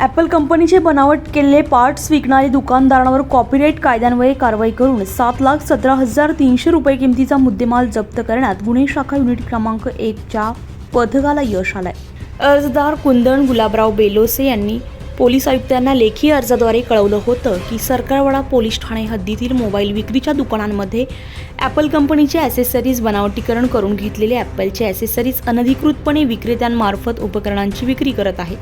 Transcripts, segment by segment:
Apple कंपनीचे बनावट केलेले पार्ट्स विकणारे दुकानदारांवर कॉपीराईट कायद्यान्वये कारवाई करून सात लाख सतरा हजार तीनशे रुपये किमतीचा मुद्देमाल जप्त करण्यात गुन्हे शाखा युनिट क्रमांक एकच्या पथकाला यश आलंय. अर्जदार कुंदन गुलाबराव बेलोसे यांनी पोलीस आयुक्तांना लेखी अर्जाद्वारे कळवलं होतं की सरकारवाडा पोलीस ठाणे हद्दीतील मोबाईल विक्रीच्या दुकानांमध्ये ॲपल कंपनीचे ॲसेसरीज बनावटीकरण करून घेतलेले ॲपलचे ॲसेसरीज अनधिकृतपणे विक्रेत्यांमार्फत उपकरणांची विक्री करत आहे.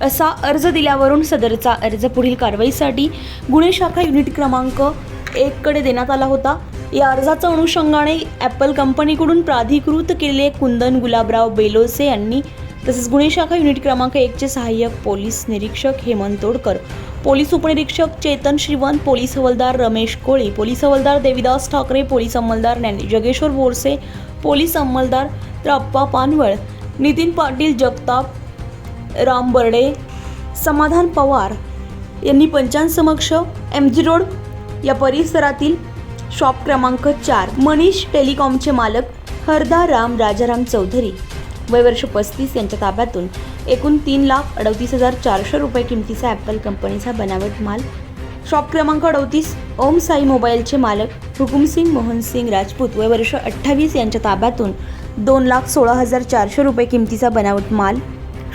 असा अर्ज दिल्यावरून सदरचा अर्ज पुढील कारवाईसाठी गुन्हे शाखा युनिट क्रमांक एककडे देण्यात आला होता. या अर्जाच्या अनुषंगाने ॲपल कंपनीकडून प्राधिकृत केलेले कुंदन गुलाबराव बेलोसे यांनी तसेच गुन्हे शाखा युनिट क्रमांक एकचे सहाय्यक पोलीस निरीक्षक हेमंत तोडकर पोलीस उपनिरीक्षक चेतन श्रीवंत पोलीस हवालदार रमेश कोळी पोलीस हवालदार देविदास ठाकरे पोलीस अंमलदार ज्ञाने जगेश्वर बोरसे पोलीस अंमलदार त्राप्पा पानवळ नितीन पाटील जगताप राम बर्डे समाधान पवार यांनी पंचांसमक्ष एम जी रोड या परिसरातील शॉप क्रमांक चार मनीष टेलिकॉमचे मालक हरदा राम राजाराम चौधरी वय वर्ष पस्तीस यांच्या ताब्यातून एकूण तीन लाख अडतीस हजार चारशे रुपये किमतीचा ॲपल कंपनीचा बनावट माल. शॉप क्रमांक अडतीस ओम साई मोबाईलचे मालक हुकुमसिंग मोहनसिंग राजपूत वय वर्ष अठ्ठावीस यांच्या ताब्यातून दोन लाख सोळा हजार चारशे रुपये किमतीचा बनावट माल.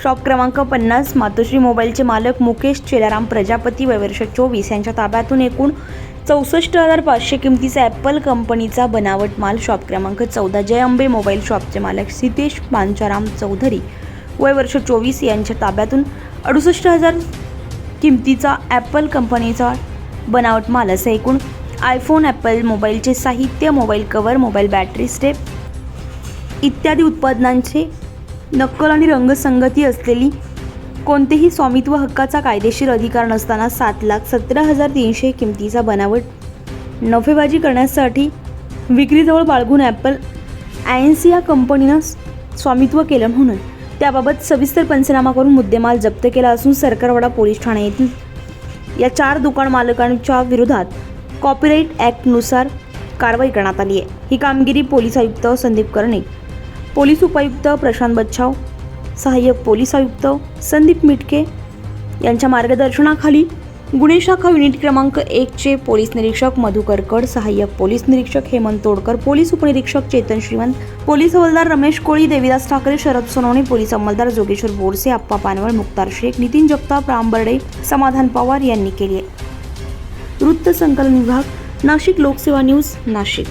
शॉप क्रमांक पन्नास मातोश्री मोबाईलचे मालक मुकेश चेलाराम प्रजापती वय वर्ष चोवीस यांच्या ताब्यातून एकूण चौसष्ट हजार पाचशे किमतीचा ॲपल कंपनीचा बनावट माल शॉप क्रमांक चौदा. जय अंबे मोबाईल शॉपचे मालक सितेश पांचाराम चौधरी. वय वर्ष चोवीस यांच्या ताब्यातून अडुसष्ट हजार किमतीचा ॲपल कंपनीचा बनावट माल असं एकूण आयफोन ॲपल मोबाईलचे साहित्य mobile cover mobile battery step इत्यादी उत्पादनांचे नक्कल आणि रंगसंगती असलेली कोणतेही स्वामित्व हक्काचा कायदेशीर अधिकार नसताना सात लाख सतरा हजार तीनशे किमतीचा बनावट नफेबाजी करण्यासाठी विक्रीजवळ बाळगून ॲपल आय एन सी या कंपनीनं स्वामित्व केलं म्हणून. त्याबाबत सविस्तर पंचनामा करून मुद्देमाल जप्त केला असून सरकारवाडा पोलीस ठाणे येथील या चार दुकान मालकांच्या विरोधात कॉपीराईट ॲक्टनुसार कारवाई करण्यात आली आहे. ही कामगिरी पोलीस आयुक्त संदीप कर्णिक पोलीस उपायुक्त प्रशांत बच्छाव सहाय्यक पोलीस आयुक्त संदीप मिटके यांच्या मार्गदर्शनाखाली गुन्हे शाखा युनिट क्रमांक एकचे पोलीस निरीक्षक मधुकर कड सहाय्यक पोलीस निरीक्षक हेमंत तोडकर पोलीस उपनिरीक्षक चेतन श्रीमंत पोलीस हवालदार रमेश कोळी देविदास ठाकरे शरद सोनवणे पोलीस अंमलदार जोगेश्वर बोरसे आप्पा पानवळ मुक्तार शेख नितीन जगताप राम बर्डे समाधान पवार यांनी केली. आहे वृत्त संकलन विभाग नाशिक लोकसेवा न्यूज नाशिक.